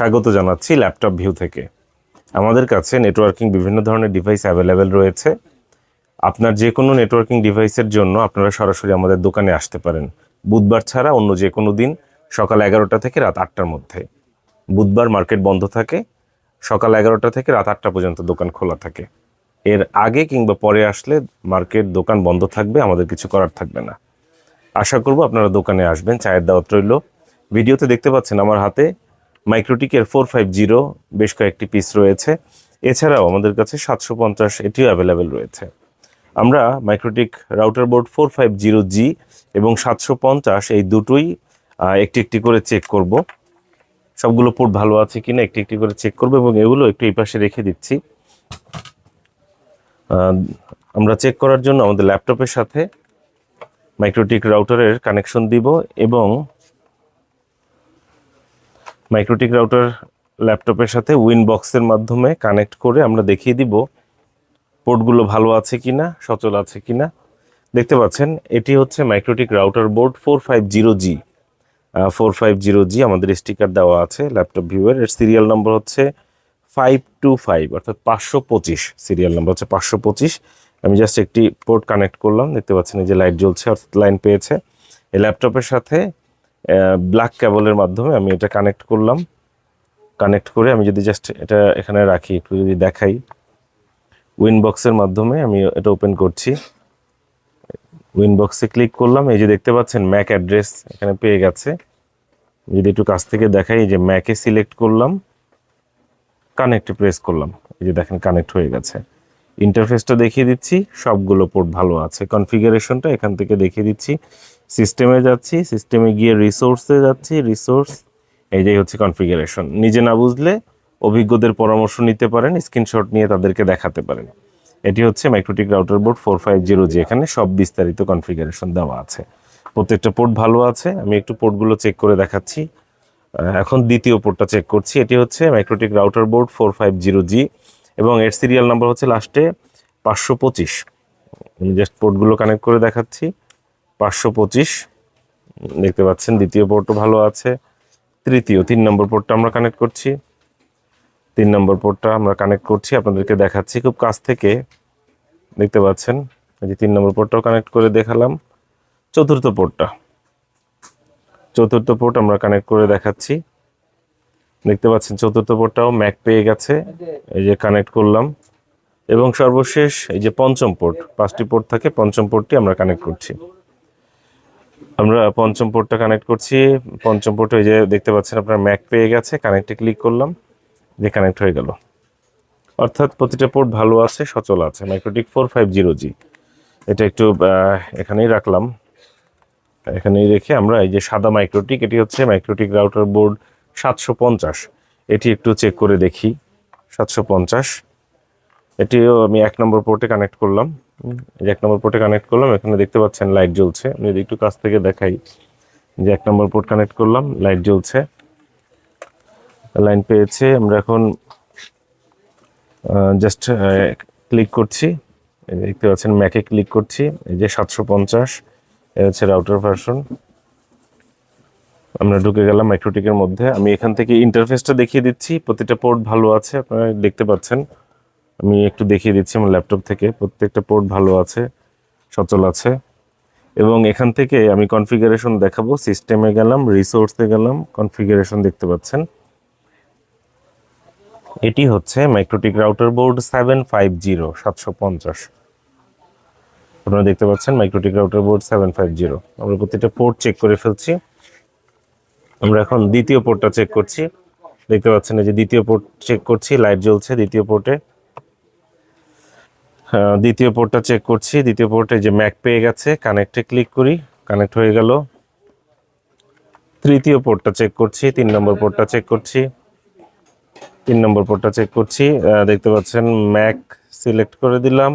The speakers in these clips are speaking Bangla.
স্বাগত জানাচ্ছি ল্যাপটপ ভিউ থেকে। আমাদের কাছে নেটওয়ার্কিং বিভিন্ন ধরনের ডিভাইস অ্যাভেলেবেল রয়েছে। আপনার যে কোনো নেটওয়ার্কিং ডিভাইসের জন্য আপনারা সরাসরি আমাদের দোকানে আসতে পারেন। বুধবার ছাড়া অন্য যে কোনো দিন সকাল এগারোটা থেকে রাত আটটার মধ্যে। বুধবার মার্কেট বন্ধ থাকে, সকাল এগারোটা থেকে রাত আটটা পর্যন্ত দোকান খোলা থাকে। এর আগে কিংবা পরে আসলে মার্কেট দোকান বন্ধ থাকবে, আমাদের কিছু করার থাকবে না। আশা করব আপনারা দোকানে আসবেন, চায়ের দাওয়াত রইল। ভিডিওতে দেখতে পাচ্ছেন আমার হাতে মাইক্রোটিকের ফোর ফাইভ জিরো বেশ কয়েকটি পিস রয়েছে। এছাড়াও আমাদের কাছে সাতশো পঞ্চাশ এটিও অ্যাভেলেবেল রয়েছে। আমরা MikroTik router board four five zero G এবং সাতশো পঞ্চাশ এই দুটোই একটি একটি করে চেক করব। সবগুলো পোর্ট ভালো আছে কিনা একটি একটি করে চেক করব এবং এগুলো একটু এই পাশে রেখে দিচ্ছি। আমরা চেক করার জন্য আমাদের ল্যাপটপের সাথে মাইক্রোটিক রাউটারের কানেকশন দিব এবং মাইক্রোটিক রাউটার ল্যাপটপের সাথে উইন বক্সের মাধ্যমে কানেক্ট করে আমরা দেখিয়ে দিব পোর্টগুলো ভালো আছে কি না সচল আছে কি না দেখতে পাচ্ছেন, এটি হচ্ছে MikroTik router board four five zero G four five zero G আমাদের স্টিকার দেওয়া আছে ল্যাপটপ ভিউয়ের এর সিরিয়াল নম্বর হচ্ছে ফাইভ টু ফাইভ অর্থাৎ পাঁচশো পঁচিশ। সিরিয়াল নম্বর হচ্ছে পাঁচশো পঁচিশ। আমি জাস্ট একটি পোর্ট কানেক্ট করলাম, দেখতে পাচ্ছেন এই যে লাইট জ্বলছে, অর্থাৎ লাইন পেয়েছে। এই ল্যাপটপের সাথে ব্ল্যাক কেবলের মাধ্যমে আমি এটা কানেক্ট করলাম। কানেক্ট করে আমি যদি জাস্ট এটা এখানে রাখি, একটু যদি দেখাই। উইনবক্সের মাধ্যমে আমি এটা ওপেন করছি। উইনবক্সে ক্লিক করলাম, এই যে দেখতে পাচ্ছেন ম্যাক অ্যাড্রেস এখানে পেয়ে গেছে। যদি একটু কাছ থেকে দেখাই যে ম্যাকে সিলেক্ট করলাম কানেক্টে প্রেস করলাম। এই যে দেখেন কানেক্ট হয়ে গেছে। ইন্টারফেসটা দেখিয়ে দিচ্ছি, সবগুলো পোর্ট ভালো আছে। কনফিগারেশনটা এখান থেকে দেখিয়ে দিচ্ছি। সিস্টেমে যাচ্ছি সিস্টেমে গিয়ে রিসোর্সে যাচ্ছি রিসোর্স এই যে হচ্ছে কনফিগারেশন নিজে না বুঝলে অভিজ্ঞদের পরামর্শ নিতে পারেন স্ক্রিনশট নিয়ে তাদেরকে দেখাতে পারেন। এটি হচ্ছে MikroTik router board four five zero G এখানে সব বিস্তারিত কনফিগারেশন দেওয়া আছে। প্রত্যেকটা পোর্ট ভালো আছে, আমি একটু পোর্টগুলো চেক করে দেখাচ্ছি। এখন দ্বিতীয় পোর্টটা চেক করছি, এটি হচ্ছে MikroTik router board four five zero G এবং এর সিরিয়াল নাম্বার হচ্ছে লাস্টে পাঁচশো পঁচিশ। আমি জাস্ট পোর্টগুলো কানেক্ট করে দেখাচ্ছি। পাঁচশো পঁচিশ। দেখতে পাচ্ছেন, দ্বিতীয় পোর্টও ভালো আছে। তৃতীয়, তিন নম্বর পোর্টটা আমরা কানেক্ট করছি। তিন নম্বর পোর্টটা আমরা কানেক্ট করছি, আপনাদেরকে দেখাচ্ছি খুব কাছ থেকে। দেখতে পাচ্ছেন, এই যে তিন নম্বর পোর্টটাও কানেক্ট করে দেখালাম। চতুর্থ পোর্টটা চতুর্থ পোর্ট আমরা কানেক্ট করে দেখাচ্ছি। দেখতে পাচ্ছেন, চতুর্থ পোর্টটাও ম্যাক পেয়ে গেছে, এই যে কানেক্ট করলাম। এবং সর্বশেষ, এই যে পঞ্চম পোর্ট পাঁচটি পোর্ট থাকে, পঞ্চম পোর্টটি আমরা কানেক্ট করছি। আমরা পঞ্চম পোর্টটা কানেক্ট করছি। পঞ্চম পোর্টে এই যে দেখতে পাচ্ছেন আপনার ম্যাক পেয়ে গেছে। কানেক্টে ক্লিক করলাম, যে কানেক্ট হয়ে গেল। অর্থাৎ প্রতিটা পোর্ট ভালো আছে, সচল আছে। MikroTik four five zero G এটা একটু এখানেই রাখলাম। এখানেই রেখে আমরা এই যে সাদা মাইক্রোটিক এটি হচ্ছে মাইক্রোটিক রাউটার বোর্ড সাতশো পঞ্চাশ। এটি একটু চেক করে দেখি। সাতশো পঞ্চাশ। এটিও আমি এক নম্বর পোর্টে কানেক্ট করলাম। এক নম্বর পোর্টে কানেক্ট করলাম, এখানে দেখতে পাচ্ছেন লাইট জ্বলছে। আমি যদি একটু কাছ থেকে দেখাই যে এক নম্বর পোর্ট কানেক্ট করলাম লাইট জ্বলছে। লাইন পেয়েছে, আমরা এখন জাস্ট ক্লিক করছি। দেখতে পাচ্ছেন ম্যাকে ক্লিক করছি। এই যে সাতশো পঞ্চাশ হচ্ছে রাউটার ভার্সন আমরা ঢুকে গেলাম মাইক্রোটিকের মধ্যে। আমি এখান থেকে ইন্টারফেসটা দেখিয়ে দিচ্ছি। প্রতিটা পোর্ট ভালো আছে, আপনারা দেখতে পাচ্ছেন। আমি একটু দেখিয়ে দিচ্ছি আমার ল্যাপটপ থেকে। প্রত্যেকটা পোর্ট ভালো আছে, সচল আছে। এবং এখান থেকে আমি কনফিগারেশন দেখাবো। সিস্টেমে গেলাম রিসোর্সে গেলাম কনফিগারেশন দেখতে পাচ্ছেন। এটি হচ্ছে MikroTik router board seven five zero সাতশো পঞ্চাশ। আপনারা দেখতে পাচ্ছেন MikroTik router board seven five zero আমরা প্রতিটা পোর্ট চেক করে ফেলছি। আমরা এখন দ্বিতীয় পোর্টটা চেক করছি। দেখতে পাচ্ছেন এই যে দ্বিতীয় পোর্ট চেক করছি লাইট জ্বলছে দ্বিতীয় পোর্টে দ্বিতীয় পোর্টটা চেক করছি। দ্বিতীয় পোর্টে যে ম্যাক পেয়ে গেছে কানেক্টে ক্লিক করি কানেক্ট হয়ে গেল। তৃতীয় পোর্টটা চেক করছি, তিন নম্বর পোর্টটা চেক করছি। তিন নম্বর পোর্টটা চেক করছি দেখতে পাচ্ছেন ম্যাক সিলেক্ট করে দিলাম।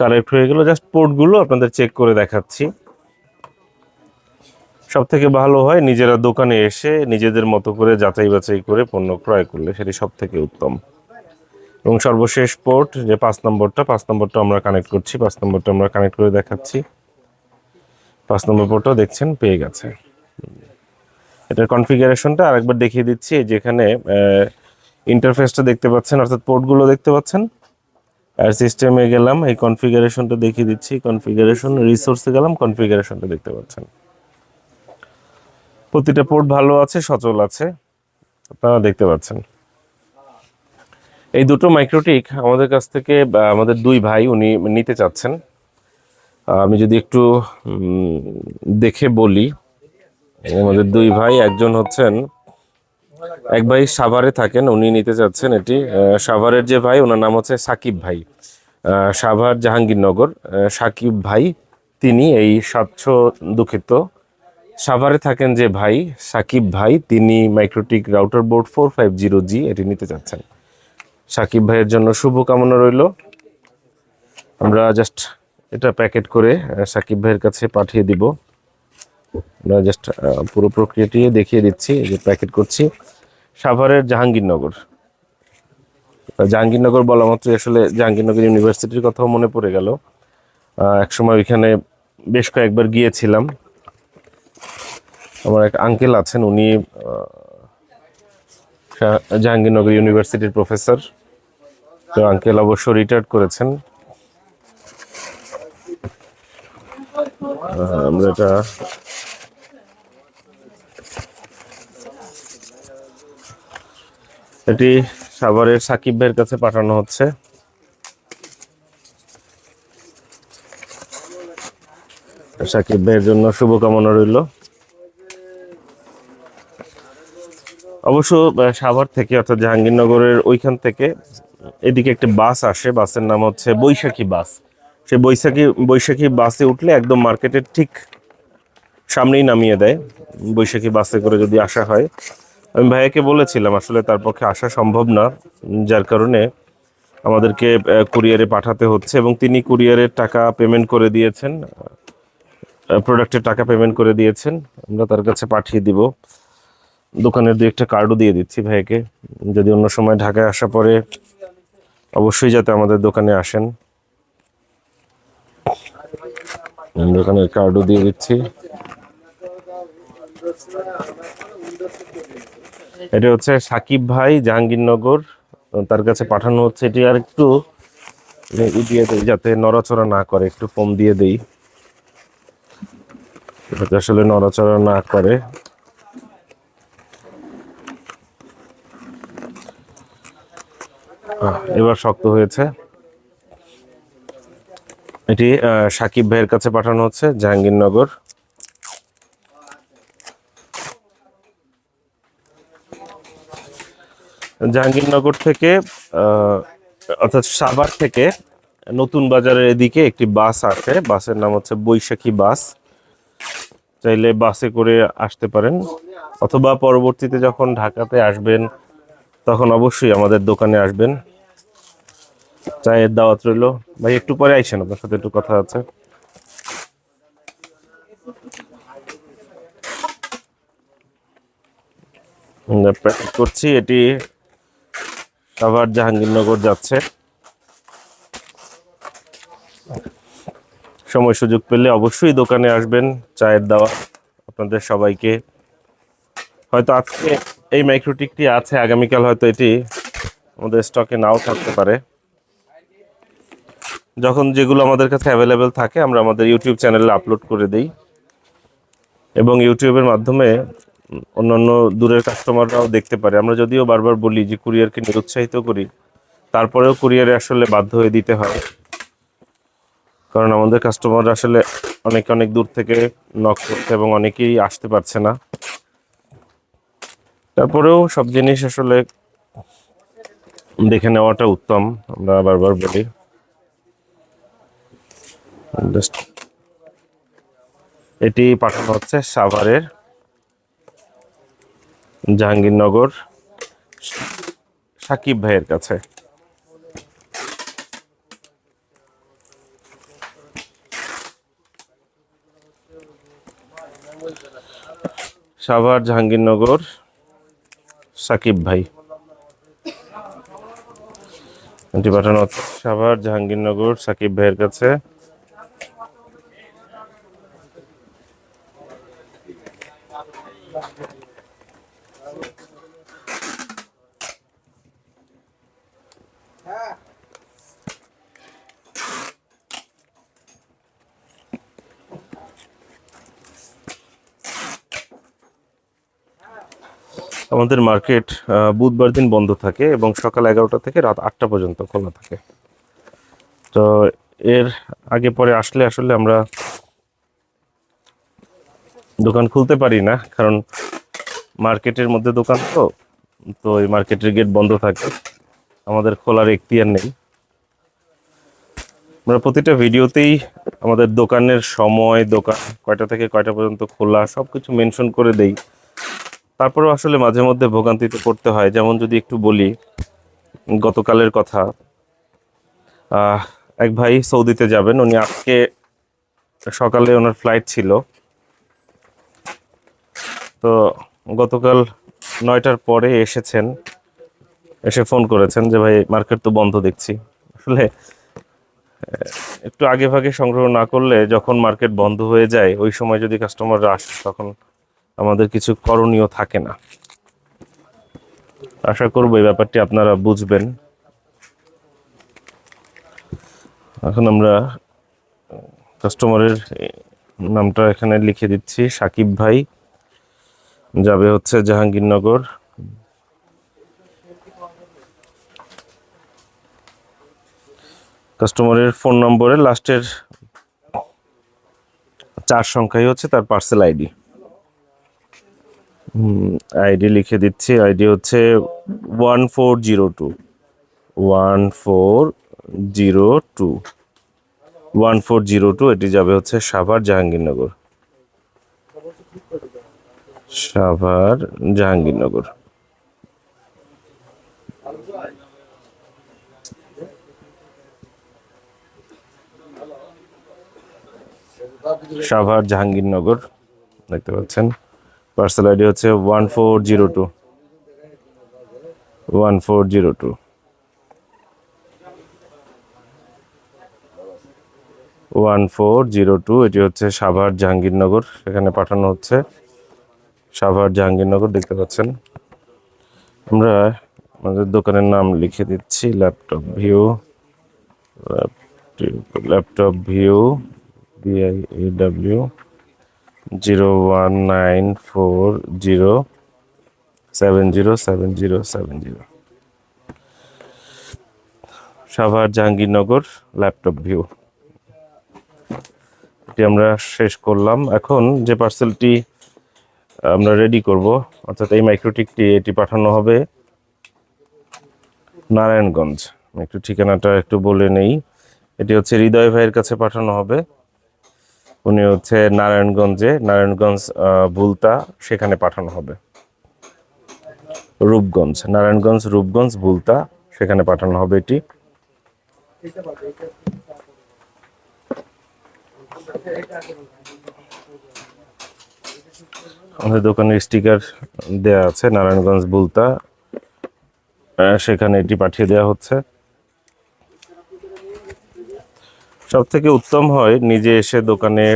কানেক্ট হয়ে গেল জাস্ট পোর্টগুলো আপনাদের চেক করে দেখাচ্ছি। সব থেকে ভালো হয় নিজেরা দোকানে এসে নিজেদের মতো করে যাচাই বাছাই করে পণ্য ক্রয় করলে, সেটি সব থেকে উত্তম। এবং সর্বশেষ পোর্ট যে পাঁচ নম্বরটা পাঁচ নম্বরটা আমরা কানেক্ট করছি, পাঁচ নম্বরটা আমরা কানেক্ট করে দেখাচ্ছি। পাঁচ নম্বর পোর্টটাও দেখছেন, পেয়ে গেছে। এটার কনফিগারেশনটা আরেকবার দেখিয়ে দিচ্ছি যেখানে ইন্টারফেসটা দেখতে পাচ্ছেন, অর্থাৎ পোর্টগুলো দেখতে পাচ্ছেন। আর সিস্টেমে গেলাম, এই কনফিগারেশনটা দেখিয়ে দিচ্ছি কনফিগারেশন রিসোর্সে গেলাম কনফিগারেশনটা দেখতে পাচ্ছেন। প্রতিটা পোর্ট ভালো আছে, সচল আছে, আপনারা দেখতে পাচ্ছেন। এই দুটো মাইক্রোটিক আমাদের কাছ থেকে আমাদের দুই ভাই উনি নিতে চাচ্ছেন। আমি যদি একটু দেখে বলি, আমাদের দুই ভাই একজন হচ্ছেন, এক ভাই সাভারে থাকেন, উনি নিতে চাচ্ছেন এটি। সাভারের যে ভাই, ওনার নাম হচ্ছে সাকিব ভাই। সাভার জাহাঙ্গীরনগর সাকিব ভাই, তিনি এই সাতশো দুঃখিত। সাভারে থাকেন যে ভাই, সাকিব ভাই, তিনি MikroTik router board four five zero G এটি নিতে চাচ্ছেন। সাকিব ভাইয়ের জন্য শুভকামনা রইল। আমরা জাস্ট এটা প্যাকেট করে সাকিব ভাইয়ের কাছে পাঠিয়ে দিব। আমরা জাস্ট পুরো প্রক্রিয়াটি দেখিয়ে দিচ্ছি যে প্যাকেট করছি। সাভারের জাহাঙ্গীরনগর। জাহাঙ্গীরনগর বলা মাত্রই আসলে জাহাঙ্গীরনগর ইউনিভার্সিটির কথাও মনে পড়ে গেল। একসময় ওইখানে বেশ কয়েকবার গিয়েছিলাম। আমার এক আঙ্কেল আছেন, উনি জাহাঙ্গীরনগর ইউনিভার্সিটির প্রফেসর। তো আঙ্কেল অবশ্য রিটায়ার্ড করেছেন। আমরা এটা এটি সাভারের সাকিব ভাইয়ের কাছে পাঠানো হচ্ছে। সাকিব ভাইয়ের জন্য শুভকামনা রইল। অবশ্য সাভার থেকে, অর্থাৎ জাহাঙ্গীরনগরের ওইখান থেকে, এদিকে একটি বাস আসে, বাসের নাম হচ্ছে বৈশাখী বাস। সে বৈশাখী বৈশাখী বাসে উঠলে একদম মার্কেটের ঠিক সামনেই নামিয়ে দেয়, বৈশাখী বাসে করে যদি আসা হয়। আমি ভাইয়াকে বলেছিলাম, আসলে তার পক্ষে আসা সম্ভব না, যার কারণে আমাদেরকে কুরিয়ারে পাঠাতে হচ্ছে এবং তিনি কুরিয়ারের টাকা পেমেন্ট করে দিয়েছেন প্রোডাক্টের টাকা পেমেন্ট করে দিয়েছেন, আমরা তার কাছে পাঠিয়ে দিব। দোকানের দু একটা কার্ডও দিয়ে দিচ্ছি ভাইকে। যদি অন্য সময় ঢাকায় আসা পরে অবশ্যই যাতে আমাদের দোকানে আসেন। দোকানের কার্ডও দিয়ে দিচ্ছি। এটা হচ্ছে সাকিব ভাই, জাহাঙ্গীরনগর। তার কাছে পাঠানো হচ্ছে। এটি আর একটু দিয়ে দেই যাতে নড়াচড়া না করে, একটু কম দিয়ে দেই। আসলে নড়াচড়া না করে। এবার শক্ত হয়েছে। এটি সাকিব ভাইয়ের কাছে পাঠানো হচ্ছে, জাহাঙ্গীরনগর। জাহাঙ্গীরনগর থেকে অর্থাৎ সাভার থেকে নতুন বাজারের এদিকে একটি বাস আসে বাসের নাম হচ্ছে বৈশাখী বাস। চাইলে বাসে করে আসতে পারেন। অথবা পরবর্তীতে যখন ঢাকাতে আসবেন, তখন অবশ্যই আমাদের দোকানে আসবেন। চায়ের দাওয়াত রইল। ভাই, একটু পরে আইসেন, আপনার সাথে একটু কথা আছে। করছি, এটি সাভার জাহাঙ্গীরনগর যাচ্ছে। সময় সুযোগ পেলে অবশ্যই দোকানে আসবেন, চায়ের দাওয়া আপনাদের সবাইকে। হয়তো আজকে এই মাইক্রোটিকটি আছে, আগামীকাল হয়তো এটি আমাদের স্টকে নাও থাকতে পারে। যখন যেগুলো আমাদের কাছে অ্যাভেলেবেল থাকে, আমরা আমাদের ইউটিউব চ্যানেলে আপলোড করে দেই। এবং ইউটিউবের মাধ্যমে অন্যান্য দূরের কাস্টমাররাও দেখতে পারে। আমরা যদিও বারবার বলি যে কুরিয়ারকে নিরুৎসাহিত করি, তারপরেও কুরিয়ারে আসলে বাধ্য হয়ে দিতে হয়। কারণ আমাদের কাস্টমার আসলে অনেক অনেক দূর থেকে নক করছে এবং অনেকেই আসতে পারছে না। তারপরেও সব জিনিস আসলে দেখে নেওয়াটা উত্তম, আমরা বারবার বলি। এটি পাঠানো হচ্ছে সাভারের জাহাঙ্গীরনগর সাকিব ভাইয়ের কাছে। সাভার, জাহাঙ্গীরনগর সাকিব ভাই। এটি পাঠানো হচ্ছে সাভার, জাহাঙ্গীরনগর সাকিব ভাইয়ের কাছে। আমাদের মার্কেট বুধবার দিন বন্ধ থাকে এবং সকাল এগারোটা থেকে রাত আটটা পর্যন্ত খোলা থাকে। তো এর আগে পরে আসলে আসলে আমরা দোকান খুলতে পারি না, কারণ মার্কেটের মধ্যে দোকান তো তো এই মার্কেটের গেট বন্ধ থাকে। আমাদের খোলার এখতিয়ার নেই। আমরা প্রতিটা ভিডিওতেই আমাদের দোকানের সময়, দোকান কয়টা থেকে কয়টা পর্যন্ত খোলা সব কিছু মেনশন করে দেই। তারপরেও আসলে মাঝে মধ্যে ভোগান্তিতে পড়তে হয়। যেমন যদি একটু বলি, গতকালের কথা এক ভাই সৌদিতে যাবেন। উনি আজকে সকালে ওনার ফ্লাইট ছিল। তো গতকাল নয়টার পরে এসেছেন, এসে ফোন করেছেন যে, ভাই মার্কেট তো বন্ধ দেখছি। আসলে, একটু আগে ভাগে সংগ্রহ না করলে যখন মার্কেট বন্ধ হয়ে যায়, ওই সময় যদি কাস্টমাররা আসে, তখন আমাদের কিছু করণীয় থাকে না। আশা করব এই ব্যাপারটি আপনারা বুঝবেন। এখন আমরা, কাস্টমারের নামটা এখানে লিখে দিচ্ছি, সাকিব ভাই। যাবে হচ্ছে জাহাঙ্গীরনগর। কাস্টমারের ফোন নম্বরে লাস্টের চার সংখ্যাই হচ্ছে তার পার্সেল আইডি। আইডি লিখে দিচ্ছি। আইডি হচ্ছে one four zero two one four zero two one four zero two এটি যাবে হচ্ছে সাভার জাহাঙ্গীরনগর। সাভার জাহাঙ্গীরনগর। সাভার জাহাঙ্গীরনগর, দেখতে পাচ্ছেন। পার্সেল আইডি হচ্ছে one four zero two one four zero two one four zero two এটি হচ্ছে সাভার জাহাঙ্গীরনগর সেখানে পাঠানো হচ্ছে। সাভার জাহাঙ্গীরনগর দেখতে পাচ্ছেন। আমরা আমাদের দোকানের নাম লিখে দিচ্ছি laptop view laptop view BI W zero one nine four zero seven zero seven zero seven zero Savar Jahangirnagar laptop view এটি আমরা শেষ করলাম। এখন যে পার্সেলটি আমরা রেডি করব, অর্থাৎ এই মাইক্রোটিকটি এটি পাঠানো হবে নারায়ণগঞ্জ। একটু ঠিকানাটা একটু বলে নেই। এটি হচ্ছে হৃদয় ভাইয়ের কাছে পাঠানো হবে। উনি হচ্ছে নারায়ণগঞ্জে, নারায়ণগঞ্জ বুলতা, সেখানে পাঠানো হবে। রূপগঞ্জ, নারায়ণগঞ্জ, রূপগঞ্জ, বুলতা, সেখানে পাঠানো হবে এটি। আমাদের দোকানের স্টিকার দেয়া আছে, নারায়ণগঞ্জ, বুলতা সেখানে এটি পাঠিয়ে দেওয়া হচ্ছে। সব থেকে উত্তম হয় নিজে এসে দোকানে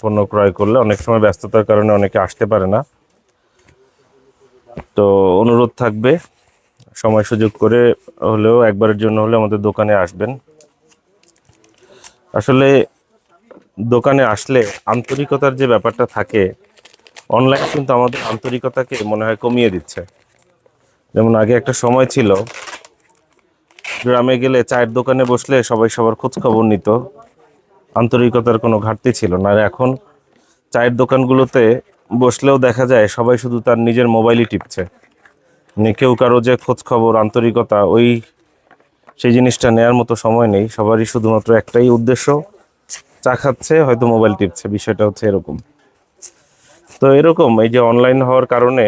পণ্য ক্রয় করলে। অনেক সময় ব্যস্ততার কারণে অনেকে আসতে পারে না। তো অনুরোধ থাকবে, সময় সুযোগ করে হলেও, একবারের জন্য হলে আমাদের দোকানে আসবেন। আসলে দোকানে আসলে আন্তরিকতার যে ব্যাপারটা থাকে, অনলাইন কিন্তু আমাদের আন্তরিকতাকে মনে হয় কমিয়ে দিচ্ছে। যেমন আগে একটা সময় ছিল, গ্রামে গেলে চায়ের দোকানে বসলে সবাই সবার খোঁজ খবর নিত। আন্তরিকতার কোনো ঘাটতি ছিল না। আর এখন চায়ের দোকানগুলোতে বসলেও দেখা যায় সবাই শুধু তার নিজের মোবাইলই টিপছে। মানে কেউ কারও যে খবর, আন্তরিকতা, ওই সেই জিনিসটা নেয়ার মতো সময় নেই। সবারই শুধুমাত্র একটাই উদ্দেশ্য, চা খাচ্ছে, হয়তো মোবাইল টিপছে। বিষয়টা হচ্ছে এরকম। তো এরকম এই যে অনলাইন হওয়ার কারণে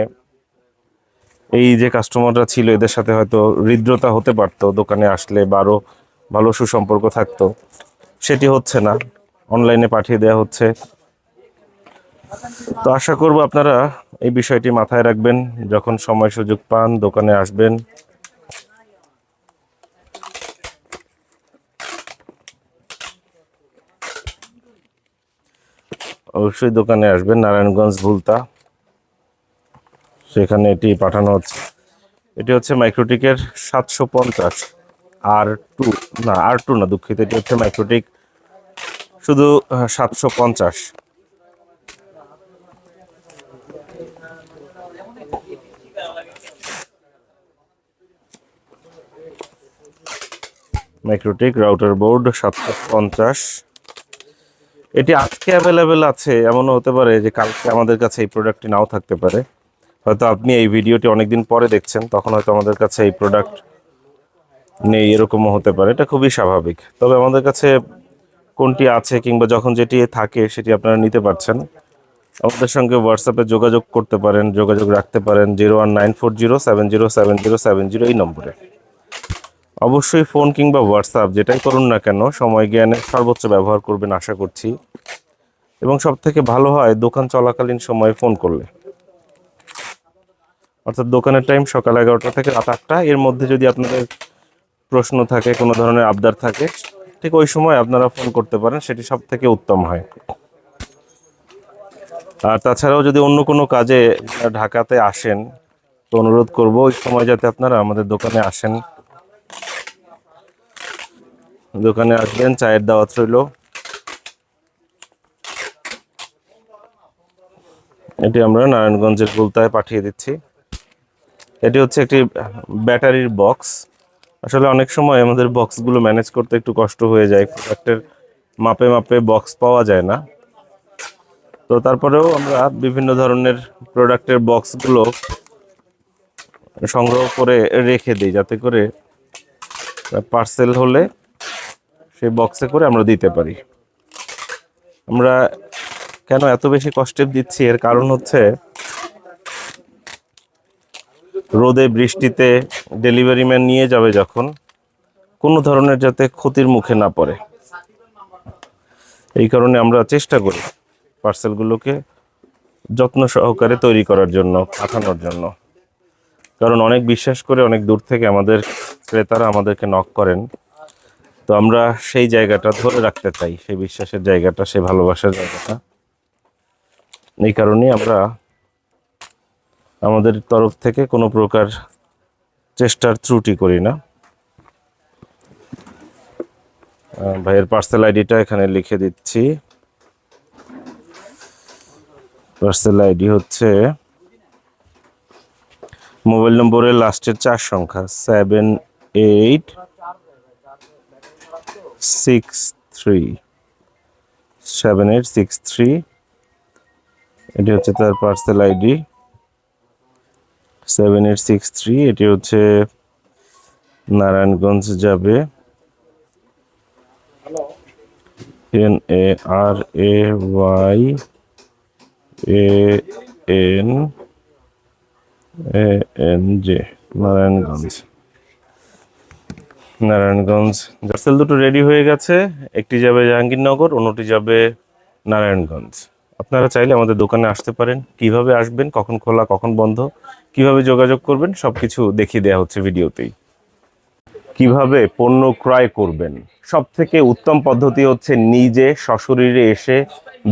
এই যে কাস্টমাররা ছিল, এদের সাথে হয়তো হৃদ্রতা হতে পারতো। দোকানে আসলে বা আরও ভালো সুসম্পর্ক থাকতো। সেটি হচ্ছে না। অনলাইনে পাঠিয়ে দেওয়া হচ্ছে। তো আশা করব আপনারা এই বিষয়টি মাথায় রাখবেন। যখন সময় সুযোগ পান, দোকানে আসবেন। অবশ্যই দোকানে আসবেন। নারায়ণগঞ্জ ভুলতা। সেখানে এটি পাঠানো হচ্ছে। এটি হচ্ছে মাইক্রোটিকের সাতশো পঞ্চাশ। আর টু না আর টু না, দুঃখিত, এটি হচ্ছে মাইক্রোটিক শুধু সাতশো পঞ্চাশ। মাইক্রোটিক রাউটার বোর্ড সাতশো পঞ্চাশ। এটি আজকে অ্যাভেলেবেল আছে, এমনও হতে পারে যে কালকে আমাদের কাছে এই প্রোডাক্টটি নাও থাকতে পারে। হয়তো আপনি এই ভিডিওটি অনেকদিন পরে দেখছেন, তখন হয়তো আমাদের কাছে এই প্রোডাক্ট নেই, এরকমও হতে পারে। এটা খুবই স্বাভাবিক। তবে আমাদের কাছে কোনটি আছে কিংবা যখন যেটি থাকে সেটি আপনারা নিতে পারছেন। আমাদের সঙ্গে হোয়াটসঅ্যাপে যোগাযোগ করতে পারেন, যোগাযোগ রাখতে পারেন zero one nine four zero, seven zero seven zero seven zero এই নম্বরে। অবশ্যই ফোন কিংবা হোয়াটসঅ্যাপ যেটাই করুন না কেন, সময় জ্ঞানের সর্বোচ্চ ব্যবহার করবেন আশা করছি। এবং সব থেকে ভালো হয়, দোকান চলাকালীন সময়ে ফোন করলে। অর্থাৎ দোকানের টাইম সকাল এগারোটা থেকে রাত আটটা। এর মধ্যে যদি আপনাদের প্রশ্ন থাকে, কোনো ধরনের আবদার থাকে, ঠিক ওই সময় আপনারা ফোন করতে পারেন, সেটি সব থেকে উত্তম হয়। আর তাছাড়াও যদি অন্য কোনো কাজে ঢাকাতে আসেন, তো অনুরোধ করব, ওই সময় যাতে আপনারা আমাদের দোকানে আসেন। দোকানে আসবেন, চায়ের দাওয়াত রইল। এটি আমরা নারায়ণগঞ্জের গুলতায় পাঠিয়ে দিচ্ছি। এটি হচ্ছে একটি ব্যাটারির বক্স আসলে অনেক সময় আমাদের বক্সগুলো ম্যানেজ করতে একটু কষ্ট হয়ে যায় প্রোডাক্টের মাপে মাপে বক্স পাওয়া যায় না। তো তারপরেও আমরা বিভিন্ন ধরনের প্রোডাক্টের বক্সগুলো সংগ্রহ করে রেখে দিই, যাতে করে পার্সেল হলে সেই বক্সে করে আমরা দিতে পারি। আমরা কেন এত বেশি কষ্টে দিচ্ছি? এর কারণ হচ্ছে রোদে বৃষ্টিতে ডেলিভারি ম্যান নিয়ে যাবে যখন, কোনো ধরনের যাতে ক্ষতির মুখে না পড়ে। এই কারণে আমরা চেষ্টা করি পার্সেলগুলোকে যত্ন সহকারে তৈরি করার জন্য, পাঠানোর জন্য। কারণ অনেক বিশ্বাস করে অনেক দূর থেকে আমাদের ক্রেতারা আমাদেরকে নক করেন। তো আমরা সেই জায়গাটা ধরে রাখতে চাই, সেই বিশ্বাসের জায়গাটা, সেই ভালোবাসার জায়গাটা। এই কারণেই আমরা আমাদের তরফ থেকে কোনো প্রকার চেষ্টার ত্রুটি করি না। ভাইয়ের পার্সেল আইডিটা এখানে লিখে দিচ্ছি। পার্সেল আইডি হচ্ছে মোবাইল নম্বরের লাস্টের চার সংখ্যা seven eight six three seven eight six three এটি হচ্ছে তার parcel ID seven eight six three এটি হচ্ছে নারায়ণগঞ্জ যাবে। N A R A Y A N A N J Narayanganj. Narayanganj parcel দুটো রেডি হয়ে গেছে, একটি যাবে জাহাঙ্গীরনগর, অন্যটি যাবে নারায়ণগঞ্জ। আপনারা চাইলে আমাদের দোকানে আসতে পারেন। কীভাবে আসবেন, কখন খোলা, কখন বন্ধ, কীভাবে যোগাযোগ করবেন সব কিছু দেখিয়ে দেওয়া হচ্ছে ভিডিওতেই। কীভাবে পণ্য ক্রয় করবেন? সব থেকে উত্তম পদ্ধতি হচ্ছে নিজে সশরীরে এসে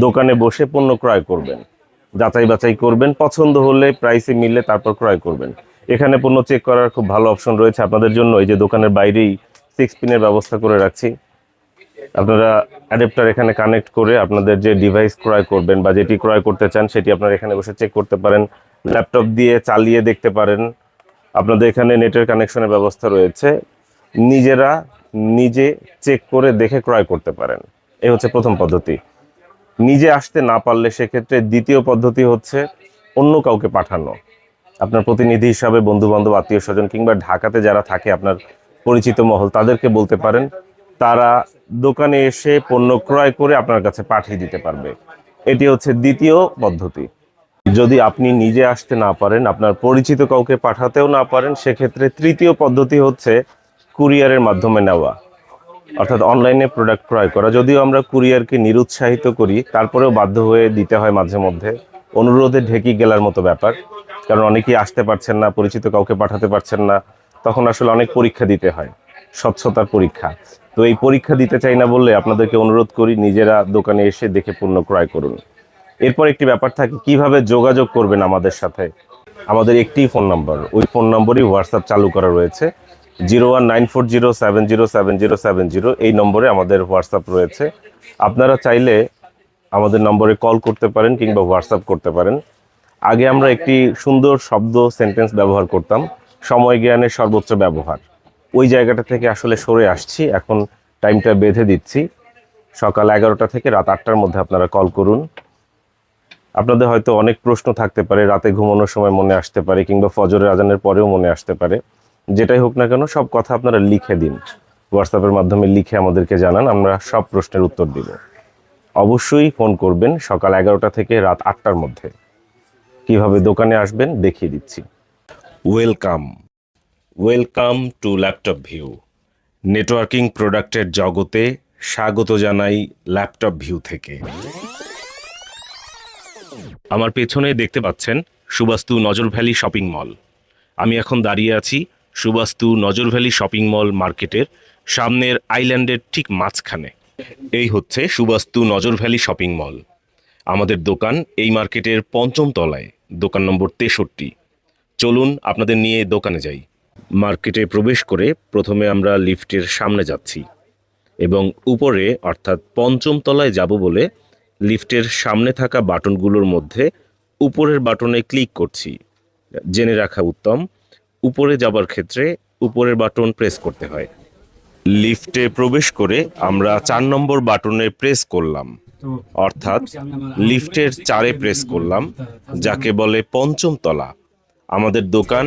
দোকানে বসে পণ্য ক্রয় করবেন। যাচাই বাছাই করবেন, পছন্দ হলে প্রাইসে মিললে তারপর ক্রয় করবেন। এখানে পণ্য চেক করার খুব ভালো অপশন রয়েছে আপনাদের জন্য। এই যে দোকানের বাইরেই সিক্স পিনের ব্যবস্থা করে রাখছি। আপনারা অ্যাডাপ্টার এখানে কানেক্ট করে আপনাদের যে ডিভাইস ক্রয় করবেন বা যেটি ক্রয় করতে চান, সেটি আপনারা এখানে বসে চেক করতে পারেন। ল্যাপটপ দিয়ে চালিয়ে দেখতে পারেন। আপনাদের এখানে নেটের কানেকশনের ব্যবস্থা রয়েছে। নিজেরা নিজে চেক করে দেখে ক্রয় করতে পারেন। এই হচ্ছে প্রথম পদ্ধতি। নিজে আসতে না পারলে সেক্ষেত্রে দ্বিতীয় পদ্ধতি হচ্ছে অন্য কাউকে পাঠানো। আপনার প্রতিনিধি হিসাবে বন্ধু বান্ধব আত্মীয় স্বজন কিংবা ঢাকাতে যারা থাকে আপনার পরিচিত মহল, তাদেরকে বলতে পারেন তারা দোকানে এসে পণ্য ক্রয় করে আপনার কাছে পাঠিয়ে দিতে পারবে। এটি হচ্ছে দ্বিতীয় পদ্ধতি। যদি আপনি নিজে আসতে না পারেন, আপনার পরিচিত কাউকে পাঠাতেও না পারেন, সেক্ষেত্রে তৃতীয় পদ্ধতি হচ্ছে কুরিয়ারের মাধ্যমে নেওয়া। অর্থাৎ অনলাইনে প্রোডাক্ট ক্রয় করা। যদিও আমরা কুরিয়ারকে নিরুৎসাহিত করি, তারপরেও বাধ্য হয়ে দিতে হয় মাঝে মধ্যে। অনুরোধে ঢেকি গেলার মতো ব্যাপার। কারণ অনেকেই আসতে পারছেন না, পরিচিত কাউকে পাঠাতে পারছেন না। তখন আসলে অনেক পরীক্ষা দিতে হয়। স্বচ্ছতার পরীক্ষা। তো এই পরীক্ষা দিতে চাই না বললে আপনাদেরকে অনুরোধ করি নিজেরা দোকানে এসে দেখে পণ্য ক্রয় করুন। এরপর একটি ব্যাপার থাকে, কীভাবে যোগাযোগ করবেন আমাদের সাথে? আমাদের একটি ফোন নাম্বার, ওই ফোন নম্বরই হোয়াটসঅ্যাপ চালু করা রয়েছে। Zero one nine four zero seven zero seven zero seven zero, এই নম্বরে আমাদের হোয়াটসঅ্যাপ রয়েছে। আপনারা চাইলে আমাদের নম্বরে কল করতে পারেন কিংবা হোয়াটসঅ্যাপ করতে পারেন। আগে আমরা একটি সুন্দর শব্দ সেন্টেন্স ব্যবহার করতাম। সময় জ্ঞানের সর্বোচ্চ ব্যবহার। ওই জায়গাটা থেকে আসলে সরে আসছি। এখন টাইমটা বেঁধে দিচ্ছি। সকাল এগারোটা থেকে রাত আটটার মধ্যে আপনারা কল করুন। আপনাদের হয়তো অনেক প্রশ্ন থাকতে পারে, রাতে ঘুমানোর সময় মনে আসতে পারে কিংবা ফজরের আজানের পরেও মনে আসতে পারে। যেটাই হোক না কেন, সব কথা আপনারা লিখে দিন। হোয়াটসঅ্যাপের মাধ্যমে লিখে আমাদেরকে জানান, আমরা সব প্রশ্নের উত্তর দিব। অবশ্যই ফোন করবেন সকাল এগারোটা থেকে রাত আটটার মধ্যে। কীভাবে দোকানে আসবেন দেখিয়ে দিচ্ছি। Welcome welcome to laptop view networking প্রোডাক্টের জগতে স্বাগত জানাই ল্যাপটপ ভিউ থেকে। আমার পেছনে দেখতে পাচ্ছেন সুবাস্তু নজর ভ্যালি শপিং মল। আমি এখন দাঁড়িয়ে আছি সুবাস্তু নজর ভ্যালি শপিং মল মার্কেটের সামনের আইল্যান্ডের ঠিক মাঝখানে। এই হচ্ছে সুবাস্তু নজর ভ্যালি শপিং মল। আমাদের দোকান এই মার্কেটের পঞ্চম তলায়, দোকান নম্বর তেষট্টি। চলুন আপনাদের নিয়ে দোকানে যাই। মার্কেটে প্রবেশ করে প্রথমে আমরা লিফটের সামনে যাচ্ছি এবং উপরে অর্থাৎ পঞ্চম তলায় যাব বলে লিফটের সামনে থাকা বাটনগুলোর মধ্যে উপরের বাটনে ক্লিক করছি। জেনে রাখা উত্তম উপরে যাবার ক্ষেত্রে উপরের বাটন প্রেস করতে হয়। লিফটে প্রবেশ করে আমরা চার নম্বর বাটনে প্রেস করলাম। অর্থাৎ লিফটের চারে প্রেস করলাম যাকে বলে পঞ্চম তলা। আমাদের দোকান